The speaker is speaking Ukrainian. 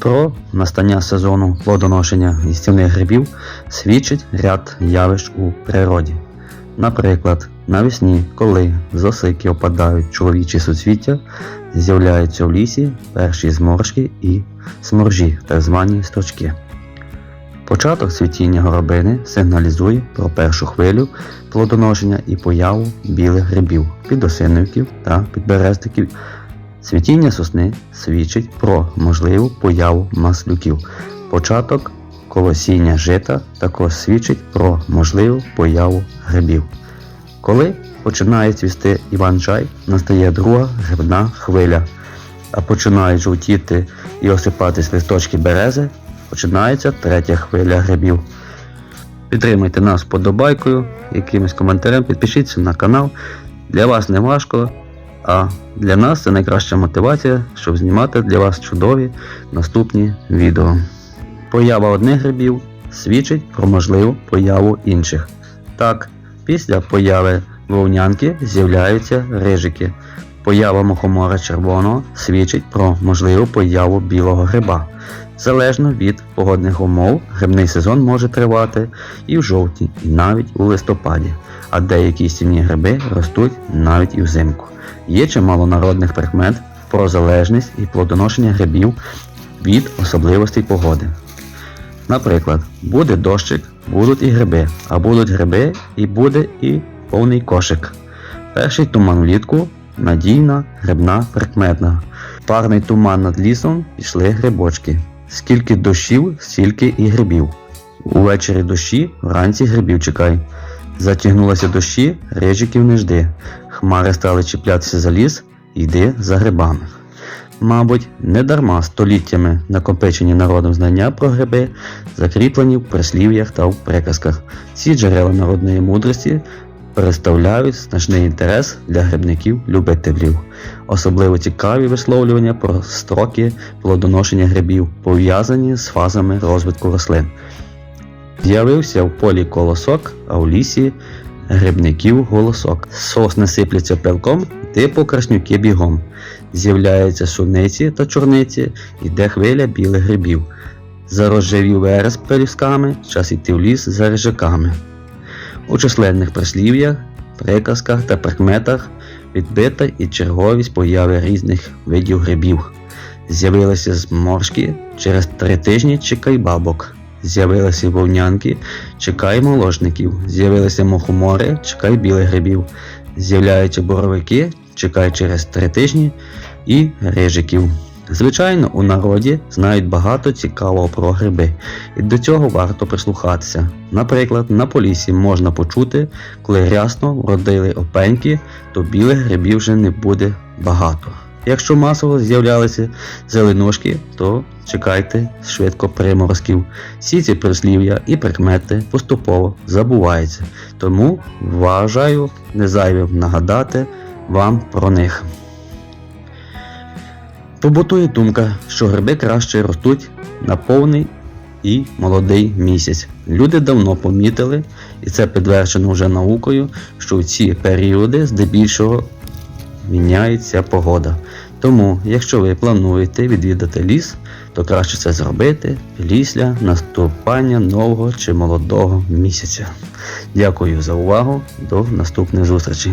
Про настання сезону плодоношення їстівних грибів свідчить ряд явищ у природі. Наприклад, навесні, коли з осики опадають чоловічі суцвіття, з'являються в лісі перші зморшки і сморжі, так звані строчки. Початок цвітіння горобини сигналізує про першу хвилю плодоношення і появу білих грибів, підосиновиків та підберезників. Цвітіння сосни свідчить про можливу появу маслюків. Початок колосіння жита також свідчить про можливу появу грибів. Коли починає цвісти іван-чай, настає друга грибна хвиля, а починають жовтіти і осипатись листочки берези, починається третя хвиля грибів. Підтримайте нас вподобайкою, якимось коментарем, підпишіться на канал. Для вас не важко, а для нас це найкраща мотивація, щоб знімати для вас чудові наступні відео. Поява одних грибів свідчить про можливу появу інших. Так, після появи вовнянки з'являються рижики. Поява мухомора червоного свідчить про можливу появу білого гриба. Залежно від погодних умов, грибний сезон може тривати і в жовтні, і навіть у листопаді, а деякі стільні гриби ростуть навіть і взимку. Є чимало народних прикмет про залежність і плодоношення грибів від особливостей погоди. Наприклад, буде дощик, будуть і гриби, а будуть гриби і буде і повний кошик. Перший туман влітку надійна грибна прикметна. Парний туман над лісом пішли грибочки. Скільки дощів, стільки і грибів. Увечері дощі, вранці грибів чекай. Затягнулися дощі, рижиків не жди. Хмари стали чіплятися за ліс, йди за грибами. Мабуть, не дарма століттями накопичені народом знання про гриби, закріплені в прислів'ях та в приказках. Ці джерела народної мудрості представляють значний інтерес для грибників-любителів. Особливо цікаві висловлювання про строки плодоношення грибів, пов'язані з фазами розвитку рослин. З'явився в полі колосок, а в лісі грибників голосок. Сосни сипляться пилком, йти по краснюки бігом. З'являються суниці та чорниці, йде хвиля білих грибів. Зарожевів верес пелюсками, час йти в ліс за рижаками. У численних прислів'ях, приказках та прикметах відбита і черговість появи різних видів грибів. З'явилися зморшки через три тижні чекай бабок. З'явилися вовнянки, чекай молочників. З'явилися мухомори, чекай білих грибів. З'являються боровики, чекай через три тижні і рижиків. Звичайно, у народі знають багато цікавого про гриби, і до цього варто прислухатися. Наприклад, на полісі можна почути, коли рясно вродили опеньки, то білих грибів вже не буде багато. Якщо масово з'являлися зеленушки, то чекайте швидко приморозків. Всі ці прислів'я і прикмети поступово забуваються, тому вважаю незайвим нагадати вам про них. Побутує думка, що гриби краще ростуть на повний і молодий місяць. Люди давно помітили, і це підтверджено вже наукою, що в ці періоди здебільшого міняється погода. Тому, якщо ви плануєте відвідати ліс, то краще це зробити після наступання нового чи молодого місяця. Дякую за увагу. До наступних зустрічей.